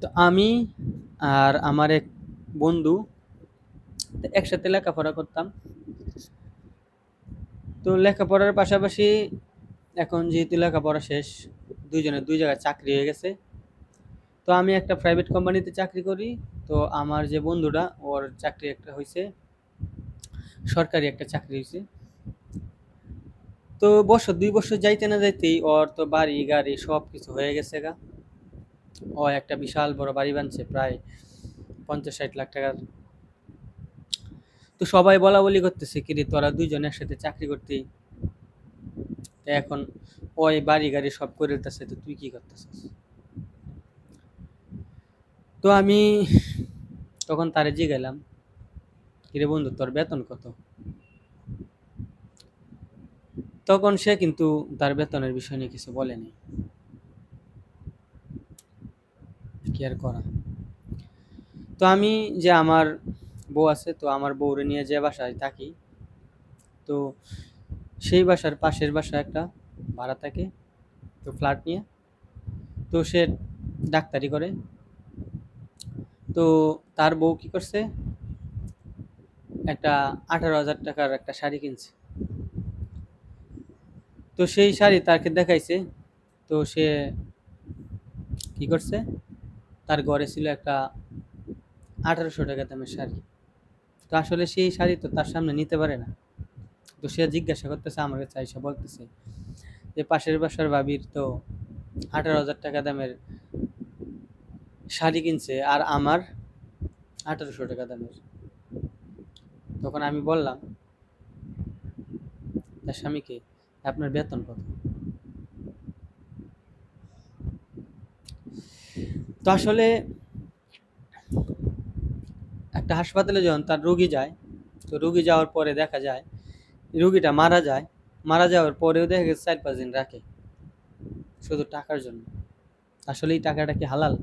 তো আমি আর আমার এক বন্ধু একসাথে লেখাপড়া করতাম। তো লেখাপড়ার পাশাপাশি এখন যেহেতু লেখাপড়া শেষ, দুইজনের দুই জায়গায় চাকরি হয়ে গেছে। তো আমি একটা প্রাইভেট কোম্পানিতে চাকরি করি। তো আমার যে বন্ধুটা, ওর চাকরি একটা হয়েছে সরকারি একটা চাকরি হয়েছে তো বছর, দুই বছর যাইতে না যাইতেই ওর তো বাড়ি, গাড়ি সব কিছু হয়ে গেছে গা। ও একটা বিশাল বড় বাড়ি বানছে, প্রায় পঞ্চাশ ষাট লাখ টাকার। তো সবাই বলা বলি করতেছে কিরে তোরা দুইজন একসাথে চাকরি করতি? এখন ওই বাড়ি গাড়ি সব করে দিতেছে, তো তুই কি করতেছিস? তো আমি তখন তারে গেলাম কিরে বন্ধু, তোর বেতন কত? তখন সে কিন্তু তার বেতনের বিষয় নিয়ে কিছু বলেনি কি আর করা। তো আমি যে আমার বউ আছে, তো আমার বউরে নিয়ে যে বাসায় থাকি, তো সেই বাসার পাশের বাসা একটা ভাড়া থাকে, তো ফ্ল্যাট নিয়ে, তো সে ডাক্তারি করে। তো তার বউ কি করছে, একটা আঠারো হাজার টাকার একটা শাড়ি কিনছে। তো সেই শাড়ি তাকে দেখাইছে, তো সে কি করছে তার ঘরে ছিল একটা আঠারোশো টাকা দামের শাড়ি। তো আসলে সেই শাড়ি তো তার সামনে নিতে পারে না। তো সে জিজ্ঞাসা করতেছে, আমার কাছে বলতেছে যে, পাশের বাসার ভাবির তো আঠারো হাজার টাকা দামের শাড়ি কিনছে আর আমার আঠারোশো টাকা দামের। তখন আমি বললাম, তার স্বামীকে আপনার বেতন কত? তো আসলে একটা হাসপাতালে যখন তার রুগী যায়, তো রুগী যাওয়ার পরে দেখা যায় রুগীটা মারা যায়। মারা যাওয়ার পরেও দেখা গেছে চার পাঁচ দিন রাখে শুধু টাকার জন্য। আসলে এই টাকাটা কি হালাল?